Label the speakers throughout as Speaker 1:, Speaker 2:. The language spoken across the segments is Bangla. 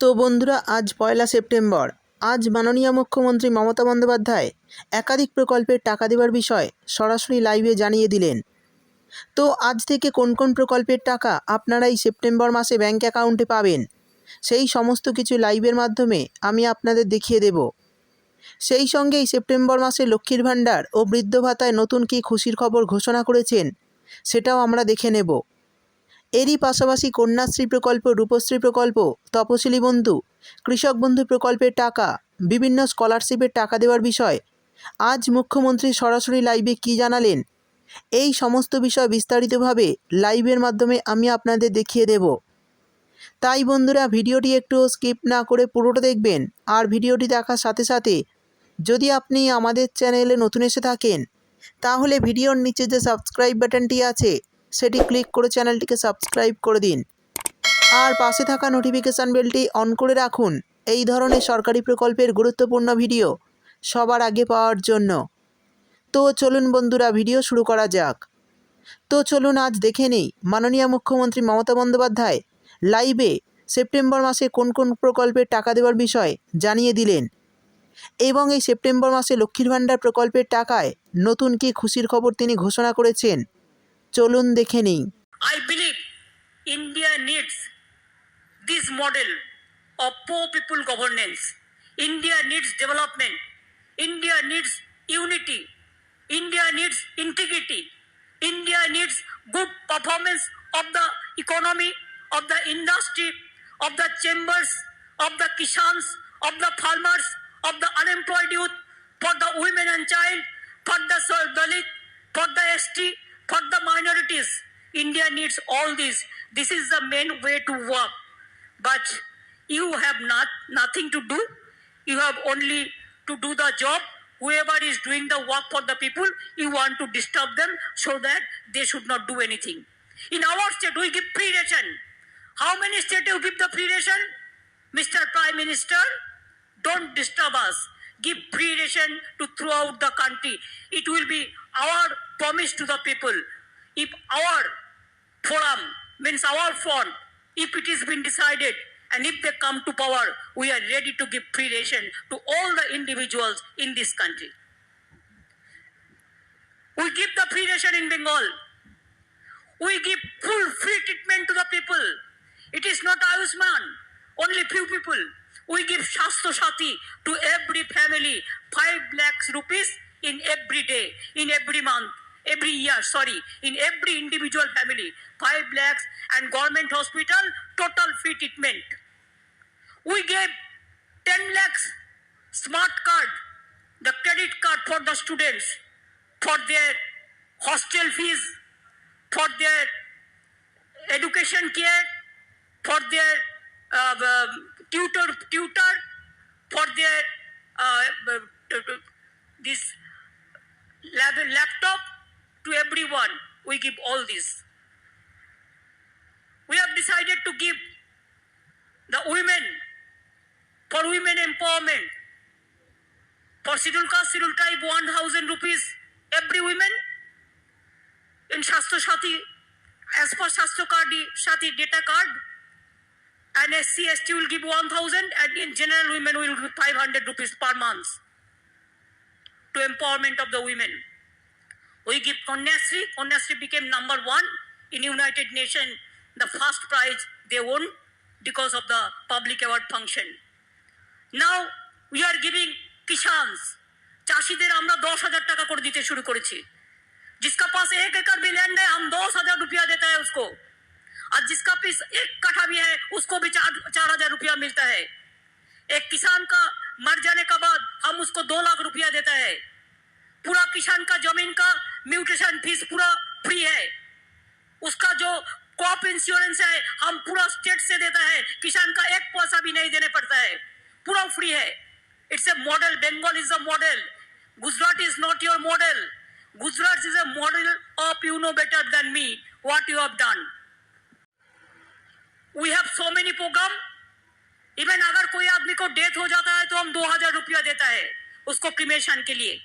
Speaker 1: তো বন্ধুরা, আজ পয়লা সেপ্টেম্বর। আজ মাননীয় মুখ্যমন্ত্রী মমতা বন্দ্যোপাধ্যায় একাধিক প্রকল্পের টাকা দেওয়ার বিষয় সরাসরি লাইভে জানিয়ে দিলেন। তো আজ থেকে কোন কোন প্রকল্পের টাকা আপনারা এই সেপ্টেম্বর মাসে ব্যাঙ্ক অ্যাকাউন্টে পাবেন, সেই সমস্ত কিছু লাইভের মাধ্যমে আমি আপনাদের দেখিয়ে দেব। সেই সঙ্গে এই সেপ্টেম্বর মাসে লক্ষ্মীর ভাণ্ডার ও বৃদ্ধ ভাতায় নতুন কী খুশির খবর ঘোষণা করেছেন, সেটাও আমরা দেখে নেব। এরই পাশাপাশি কন্যাশ্রী প্রকল্প, রূপশ্রী প্রকল্প, তপশিলি বন্ধু, কৃষক বন্ধু প্রকল্পের টাকা, বিভিন্ন স্কলারশিপের টাকা দেওয়ার বিষয়। আজ মুখ্যমন্ত্রী সরাসরি লাইভে কী জানালেন? এই সমস্ত বিষয় বিস্তারিতভাবে লাইভের মাধ্যমে আমি আপনাদের দেখিয়ে দেব। তাই বন্ধুরা, ভিডিওটি একটু স্কিপ না করে পুরোটা দেখবেন আর ভিডিওটি দেখার সাথে সাথে যদি আপনি আমাদের চ্যানেলে নতুন এসে থাকেন, তাহলে ভিডিওর নিচে যে সাবস্ক্রাইব বাটনটি আছে সেটি ক্লিক করে চ্যানেলটিকে সাবস্ক্রাইব করে দিন। আর পাশে থাকা নোটিফিকেশান বেলটি অন করে রাখুন। এই ধরনের সরকারি প্রকল্পের গুরুত্বপূর্ণ ভিডিও সবার আগে পাওয়ার জন্য। তো চলুন বন্ধুরা, ভিডিও শুরু করা যাক। তো চলুন আজ দেখে নিই, মাননীয় মুখ্যমন্ত্রী মমতা বন্দ্যোপাধ্যায় লাইভে সেপ্টেম্বর মাসে কোন কোন প্রকল্পের টাকা দেওয়ার বিষয় জানিয়ে দিলেন। এবং এই সেপ্টেম্বর মাসে লক্ষ্মীর ভাণ্ডার প্রকল্পের টাকায় নতুন কী খুশির খবর তিনি ঘোষণা করেছেন? চলুন দেখে নিই
Speaker 2: believe India needs this model of poor people governance. India needs development. India needs unity. India needs integrity. India needs good performance of the economy, of the industry, of the chambers, of the kishans, of the farmers, of the unemployed youth, for the women and child, for the Sir Dalit, for the ST, for the minorities. India needs all this. This is the main way to work. But you have not nothing to do. You have only to do the job. Whoever is doing the work for the people, you want to disturb them so that they should not do anything. In our state, we give free ration. How many states you give the free ration? Mr. Prime Minister, don't disturb us. Give free ration to throughout the country. It will be our promise to the people. If our forum means our fund, if it is been decided and if they come to power, we are ready to give free ration to all the individuals in this country. We give the free ration in Bengal. We give full free treatment to the people. It is not Ayushman, only few people. We give Shastro Shati to every family, 5 lakhs rupees in every day, in every month, every year, sorry, in every individual family, 5 lakhs and government hospital, total free treatment. We gave 10 lakhs smart card, the credit card for the students, for their hostel fees, for their education care, for their uh, uh, tutor, tutor, for their uh, uh, this lab, laptop to everyone. We give all this. We have decided to give the women for women empowerment. For scheduled caste, scheduled tribe, 1000 rupees every woman in Shastro Shati, as per Shastro card, Shati data card. And SC, ST will give 1000 and in general women will give 500 rupees per month to empowerment of the women. We give Kanyasri. Kanyasri became number one in United Nations, the first prize they won because of the public award function. Now we are giving Kishans. চাষিদের আমরা দশ হাজার টাকা করে দিতে শুরু করেছি जिसका पास एक एकड़ भी लैंड है हम दस हजार रुपया देता है उसको और जिसका पीस एक कट्ठा भी है उसको भी चार चार हजार रुपया मिलता है एक किसान का मर जाने के बाद हम उसको दो लाख रुपया देता है पूरा किसान का जमीन का म्यूटेशन फ़ीस पूरा फ्री है। उसका जो क्रॉप इंश्योरेंस है, हम पूरा स्टेट से देता है। किसान का एक पैसा भी नहीं देने पड़ता है। पूरा फ्री है। It's a model Bengal is a model Gujarat is not your model Gujarat is a model of you know better than me what you have done we have so many program even अगर कोई आदमी को डेथ हो जाता है तो हम दो हज़ार रुपया देता है उसको क्रिमेशन के लिए।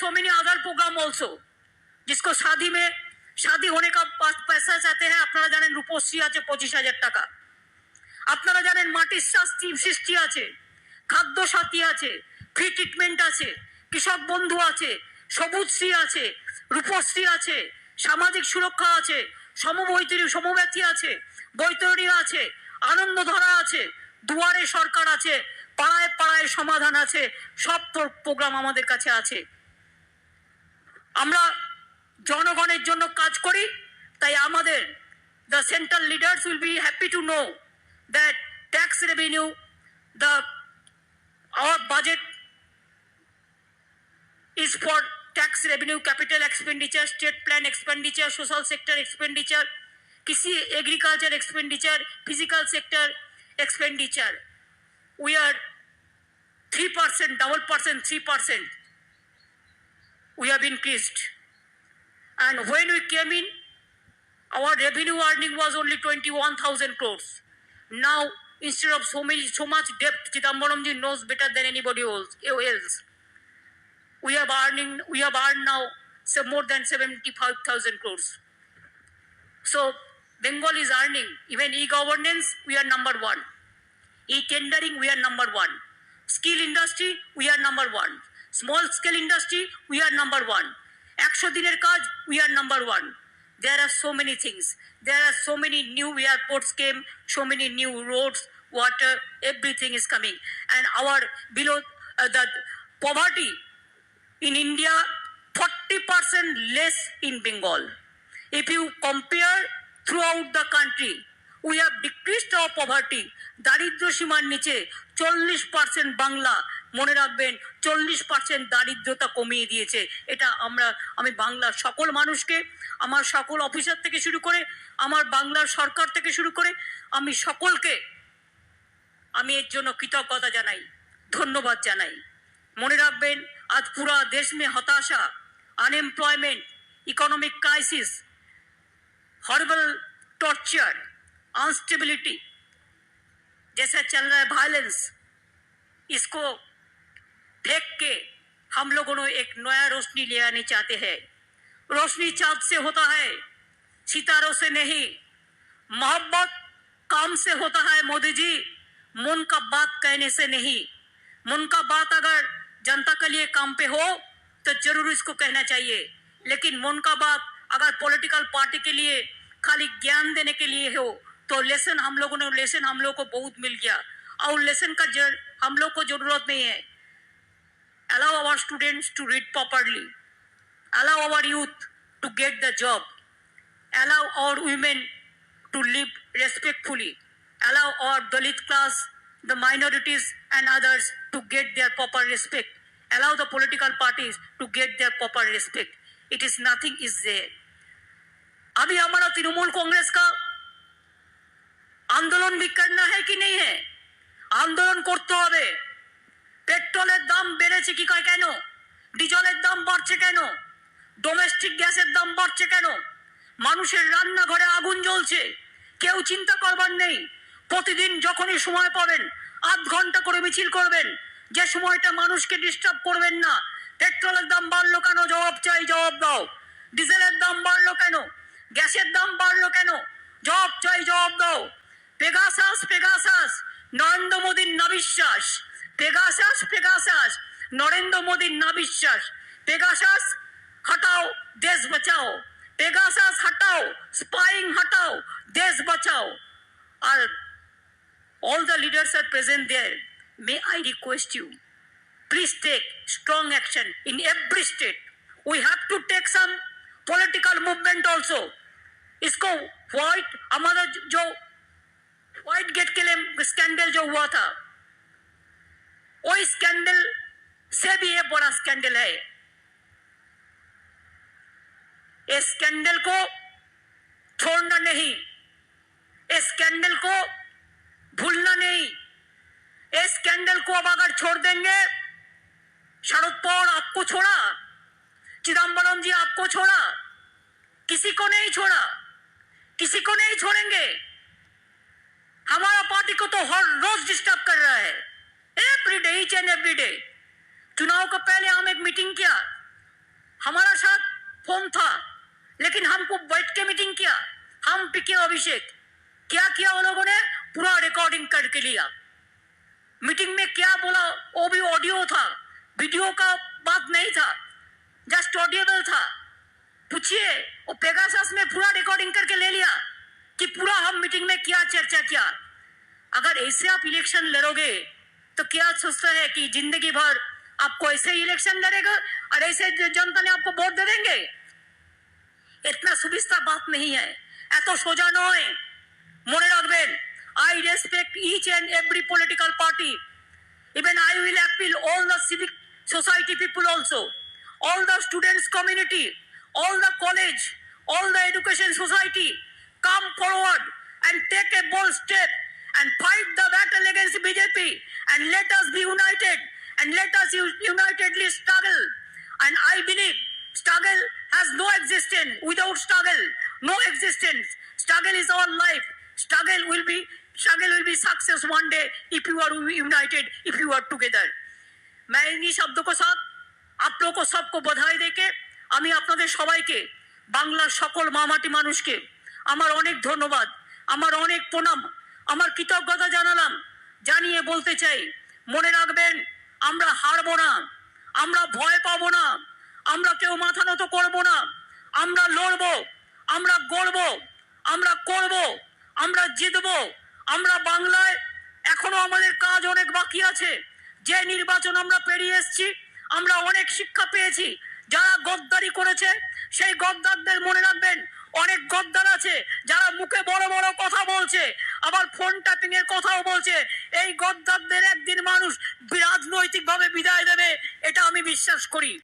Speaker 2: even we have so many other programme also जिसको शादी में শাদি होने का पास- पैसा चाहते हैं আপনারা জানেন রূপশ্রী আছে পঁচিশ হাজার টাকা আপনারা জানেন মাটির শাস্তি সৃষ্টি আছে খাদ্য সাথী আছে ফ্রি ট্রিটমেন্ট আছে কৃষক বন্ধু আছে সবুজশ্রী আছে রূপশ্রী আছে সামাজিক সুরক্ষা আছে সমবৈতরী সমব্যথী আছে বৈতরণী আছে আনন্দধারা আছে দুয়ারে সরকার আছে পাড়ায় পাড়ায় সমাধান আছে সব প্রোগ্রাম আমাদের কাছে আছে আমরা জনগণের জন্য কাজ করি, তাই আমাদের the central leaders will be happy to know that tax revenue the our budget is for tax revenue capital expenditure state plan expenditure social sector expenditure কৃষি agriculture expenditure physical sector expenditure we are three percent double percent three percent we have increased and when we came in our revenue earning was only 21,000 crores. Now, instead of so many, so much debt, Chidambaramji knows better than anybody else. We have earning, we have earned now more than 75,000 crores. So, Bengal is earning. Even e-governance, we are number one. E-tendering, we are number one. Skill industry, we are number one Small scale industry, we are number one. একশো দিনের কাজ, we are number one. There are so many things. There are so many new airports came, so many new roads, water, everything is coming. And our below uh, the poverty in India, 40% less in Bengal. If you compare throughout the country, we have decreased our poverty. দারিদ্র সীমার নিচে চল্লিশ পার্সেন্ট বাংলা মনে রাখবেন, চল্লিশ পার্সেন্ট দারিদ্রতা কমিয়ে দিয়েছে। এটা আমরা, আমি বাংলার সকল মানুষকে, আমার সকল অফিসার থেকে শুরু করে, আমার বাংলার সরকার থেকে শুরু করে, আমি সকলকে, আমি এর জন্য কৃতজ্ঞতা জানাই, ধন্যবাদ জানাই। মনে রাখবেন, আজ পুরা দেশ में হতাশা unemployment economic crisis horrible torture instability জেসা चल ভায়লেন্স ইসকো फेंक के हम लोगों ने एक नया रोशनी ले आने चाहते हैं। रोशनी चाँद से होता है सितारों से नहीं मोहब्बत काम से होता है मोदी जी। मन का बात कहने से नहीं। मन का बात अगर जनता के लिए काम पे हो तो ज़रूर इसको कहना चाहिए। लेकिन मन का बात अगर पॉलिटिकल पार्टी के लिए खाली ज्ञान देने के लिए हो तो लेसन हम लोगों ने लेसन हम लोग को बहुत मिल गया। और लेसन का जर, हम लोग को ज़रूरत नहीं है। allow our students to read properly, allow our youth to get the job, allow our women to live respectfully, allow our Dalit class, the minorities and others to get their proper respect, allow the political parties to get their proper respect. It is nothing is there. अभी हमारा तृणमूल कांग्रेस का आंदोलन भी करना है कि नहीं है आंदोलन করতে হবে পেট্রোলের দাম বেড়েছে কি কয় কেন? ডিজেলের দাম বাড়ছে কেন? ডোমেস্টিক গ্যাসের দাম বাড়ছে কেন? মানুষের রান্নাঘরে আগুন জ্বলছে। কেউ চিন্তা করবার নেই। প্রতিদিন যখনই সময় পাবেন, আধ ঘণ্টা করে মিছিল করবেন, যে সময়টা মানুষকে ডিস্টার্ব করবেন না, পেট্রোলের দাম বাড়লো কেন? জবাব চাই, জবাব দাও। ডিজেলের দাম বাড়লো কেন? গ্যাসের দাম বাড়লো কেন? জবাব চাই, জবাব দাও। পেগাসাস পেগাসাস, নরেন্দ্র মোদীর নবিশ্বাস। পেগাসাস পেগাসাস নরেন্দ্র মোদীর নবিশ্বাস পেগাসাস हटाओ देश बचाओ पेगासास हटाओ स्पाइंग हटाओ देश बचाओ और all the leaders are present there may i request you please take strong action in every state we have to take some political movement also इसको व्हाइट हमारा जो व्हाइट गेट के लिए स्कैंडल जो हुआ था वो स्कैंडल से भी ये बड़ा स्कैंडल है। इस स्कैंडल को छोड़ना नहीं। इस स्कैंडल को भूलना नहीं। इस स्कैंडल को अब अगर छोड़ देंगे शरद पवार आपको छोड़ा चिदम्बरम जी आपको छोड़ा, किसी को नहीं छोड़ा, किसी को नहीं छोड़ेंगे। हमारा पार्टी को तो हर रोज डिस्टर्ब कर रहा है। Every day each and every day चुनाव को पहले हम एक मीटिंग किया। हमारा साथ फ़ोन था, लेकिन हमको बैठ के मीटिंग किया। हम पीके अभिषेक क्या किया उन लोगों ने? पूरा रिकॉर्डिंग करके लिया। मीटिंग में क्या बोला? वो भी ऑडियो था। वीडियो का बात नहीं था। जस्ट ऑडियोबल था। पूछिए, वो पेगासस में पूरा रिकॉर्डिंग करके ले लिया कि पूरा हम मीटिंग में क्या चर्चा किया। अगर ऐसे आप इलेक्शन लड़ोगे तो क्या सोचते हैं कि जिंदगी भर आपको ऐसे ही इलेक्शन लड़ेगा और ऐसे ज- जनता ने आपको वोट दे देंगे इतना सुविस्ता बात नहीं है এত সোজা নয় মনে রাখবেন I respect each and every political party Even I will appeal all the civic society people also, all the students community, all the college, all the education society, come forward and take a bold step and fight the battle against BJP and let us be united and let us u- unitedly struggle. And I believe struggle has no existence without struggle, no existence. Struggle is our life. Struggle will be struggle will be success one day if you are united, if you are together. मैं इन्हीं शब्दों के साथ आप लोगों को सबको बधाई देके আমি আপনাদের সবাইকে বাংলার সকল মামাটি মানুষকে আমার অনেক ধন্যবাদ আমার অনেক প্রণাম আমার কৃতজ্ঞতা জানালাম জানিয়ে বলতে চাই, মনে রাখবেন, আমরা হারবো না, আমরা ভয় পাবো না, আমরা কেউ মাথা নত করব না, আমরা লড়বো, আমরা গড়বো, আমরা করব, আমরা জিতবো, আমরা বাংলায় এখনও আমাদের কাজ অনেক বাকি আছে। যে নির্বাচন আমরা পেরিয়ে এসেছি, আমরা অনেক শিক্ষা পেয়েছি, যারা গদ্দারি করেছে, সেই গদ্দারদের মনে রাখবেন অনেক গদ্দার আছে যারা মুখে বড় বড় কথা বলছে, আবার ফোন ট্যাপিং এর কথাও বলছে। এই গদ্দারদের একদিন মানুষ রাজনৈতিকভাবে বিদায় দেবে, এটা আমি বিশ্বাস করি।